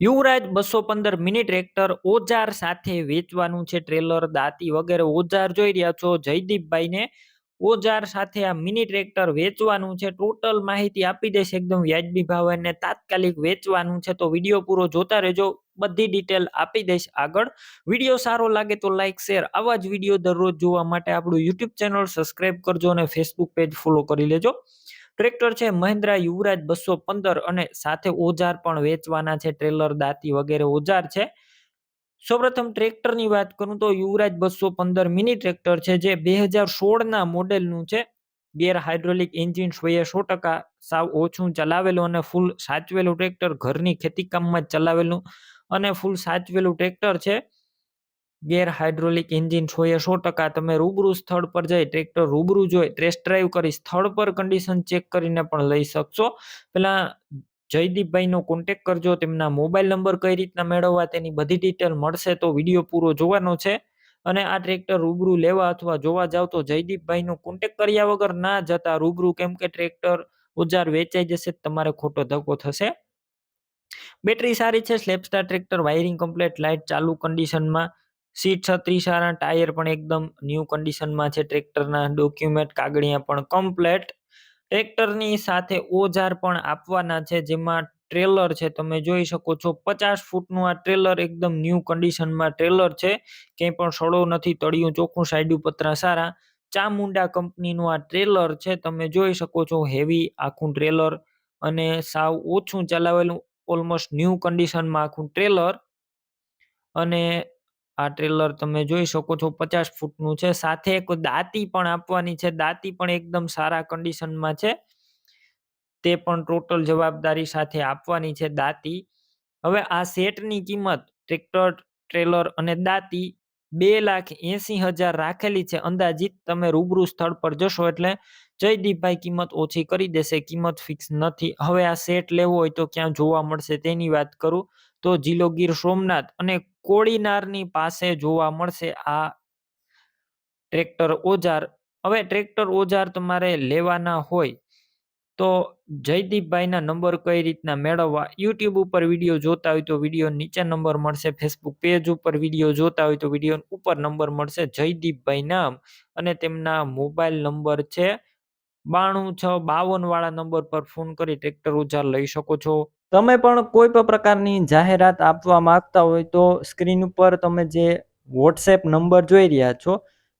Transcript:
યુવરાજ બસો પંદર mini tractor ઓજાર સાથે વેચવાનું છે. ટ્રેલર દાંતી વગેરે ઓજાર જોઈ રહ્યા છો. જયદીપભાઈને ઓજાર સાથે આ મિની ટ્રેક્ટર વેચવાનું છે. ટોટલ માહિતી આપી દેશે એકદમ વ્યાજબી ભાવ અને તાત્કાલિક વેચવાનું છે. તો વીડિયો પૂરો જોતા રહેજો. બધી ડિટેલ આપી દઈશ આગળ. વીડિયો સારો લાગે તો લાઇક શેર આવા જ વીડિયો દરરોજ જોવા માટે આપણું યુટ્યુબ ચેનલ સબસ્ક્રાઇબ કરજો અને ફેસબુક પેજ ફોલો કરી લેજો. ટ્રેક્ટર છે, મહિન્દ્રા યુવરાજ બસો પંદર અને સાથે ઓજાર પણ વેચવાના છે, ટ્રેલર દાંતી વગેરે ઓજાર છે. સૌપ્રથમ ટ્રેક્ટરની વાત કરું તો યુવરાજ બસો પંદર મિની ટ્રેક્ટર છે, જે બે હજાર સોળના મોડેલનું છે. ગેર હાઇડ્રોલિક એન્જિન સોએ સો ટકા સાવ ઓછું ચલાવેલું અને ફૂલ સાચવેલું ટ્રેક્ટર ઘરની ખેતીકામમાં જ ચલાવેલું અને ફૂલ સાચવેલું ટ્રેક્ટર છે. ગેર હાઇડ્રોલિક એન્જિન સો સો ટકા તમે રૂબરૂ સ્થળ પર જઈ ટ્રેક્ટર રૂબરૂ જોઈ ટેસ્ટ ડ્રાઈવ કરી સ્થળ પર કન્ડિશન ચેક કરીને પણ લઈ શકશો. પેલા જયદીપભાઈનો કોન્ટેક કરજો, તેમના મોબાઈલ નંબર કઈ રીતના મેળવવા તેની બધી ડિટેલ મળશે તો વીડિયો પૂરો જોવાનો છે. અને આ ટ્રેક્ટર રૂબરૂ લેવા અથવા જોવા જાવ તો જયદીપભાઈનો કોન્ટેક કર્યા વગર ના જતા રૂબરૂ કેમ કે ટ્રેક્ટર ઓજાર વેચાઈ જશે, તમારે ખોટો ધક્કો થશે. બેટરી સારી છે સ્લેપસ્ટાર ટ્રેક્ટર વાયરિંગ કમ્પ્લેટ લાઇટ ચાલુ કન્ડિશનમાં સીટ છત્રી સારા ટાયર પણ એકદમ ન્યૂ કન્ડિશનમાં છે. ટ્રેક્ટરના ડોક્યુમેન્ટ કાગળિયા પણ કમ્પ્લેટ ટ્રેક્ટરની સાથે ઓજાર પણ આપવાના છે. જેમાં ટ્રેલર છે, તમે જોઈ શકો છો. પચાસ ફૂટનું આ ટ્રેલર એકદમ ન્યૂ કન્ડિશનમાં ટ્રેલર છે. ક્યાંય પણ સડો નથી, તળિયું ચોખ્ખું સાઈડું પતરા સારા. ચામુંડા કંપનીનું આ ટ્રેલર છે. તમે જોઈ શકો છો હેવી આખું ટ્રેલર અને સાવ ઓછું ચલાવેલું ઓલમોસ્ટ ન્યૂ કન્ડિશનમાં આખું ટ્રેલર અને આ ટ્રેલર તમે જોઈ શકો છો પચાસ ફૂટનું છે. સાથે એક દાંતી પણ આપવાની છે. દાંતી પણ એકદમ સારા કન્ડિશનમાં છે. તે પણ ટોટલ જવાબદારી સાથે આપવાની છે દાંતી. હવે આ સેટની કિંમત ટ્રેક્ટર ટ્રેલર અને દાંતી બે લાખ એસી હજાર રાખેલી છે. અંદાજિત તમે રૂબરૂ સ્થળ પર જશો એટલે જયદીપભાઈ કિંમત ઓછી કરી દેશે. કિંમત ફિક્સ નથી. હવે આ સેટ લેવો હોય તો ક્યાં જોવા મળશે તેની વાત કરું તો જિલ્લો ગીર સોમનાથ અને કોળીનારની પાસે જોવા મળશે આ ટ્રેક્ટર ઓજાર. હવે ટ્રેક્ટર ઓજાર તમારે લેવાના હોય તો જયદીપભાઈના નંબર કઈ રીતના મેળવવા? યુટ્યુબ ઉપર વીડિયો જોતા હોય તો વીડિયો નીચે નંબર મળશે. ફેસબુક પેજ ઉપર વીડિયો જોતા હોય તો વીડિયો ઉપર નંબર મળશે. જયદીપભાઈ નામ અને તેમના મોબાઈલ નંબર છે બાણું છ બાવન વાળા નંબર પર ફોન કરી ટ્રેક્ટર ઉજાર લઈ શકો છો. તમે પણ કોઈ પણ પ્રકારની જાહેરાત આપવા માંગતા હોય તો સ્ક્રીન ઉપર તમે જે વોટ્સએપ નંબર જોઈ રહ્યા છો